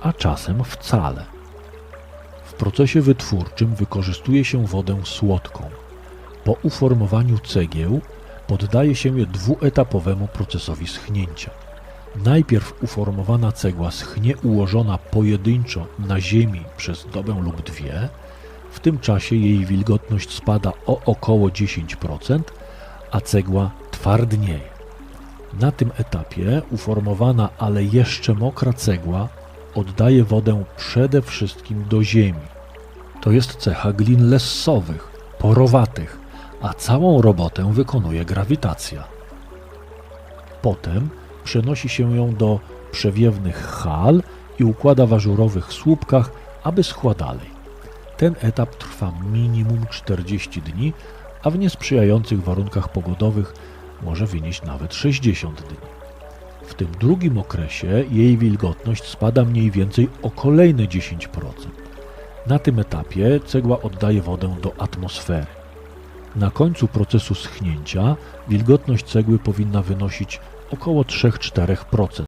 a czasem wcale. W procesie wytwórczym wykorzystuje się wodę słodką. Po uformowaniu cegieł poddaje się je dwuetapowemu procesowi schnięcia. Najpierw uformowana cegła schnie ułożona pojedynczo na ziemi przez dobę lub dwie. W tym czasie jej wilgotność spada o około 10%, a cegła twardnieje. Na tym etapie uformowana, ale jeszcze mokra cegła oddaje wodę przede wszystkim do ziemi. To jest cecha glin lessowych, porowatych, a całą robotę wykonuje grawitacja. Potem przenosi się ją do przewiewnych hal i układa w ażurowych słupkach, aby schła dalej. Ten etap trwa minimum 40 dni, a w niesprzyjających warunkach pogodowych może wynieść nawet 60 dni. Tym drugim okresie jej wilgotność spada mniej więcej o kolejne 10%. Na tym etapie cegła oddaje wodę do atmosfery. Na końcu procesu schnięcia wilgotność cegły powinna wynosić około 3-4%.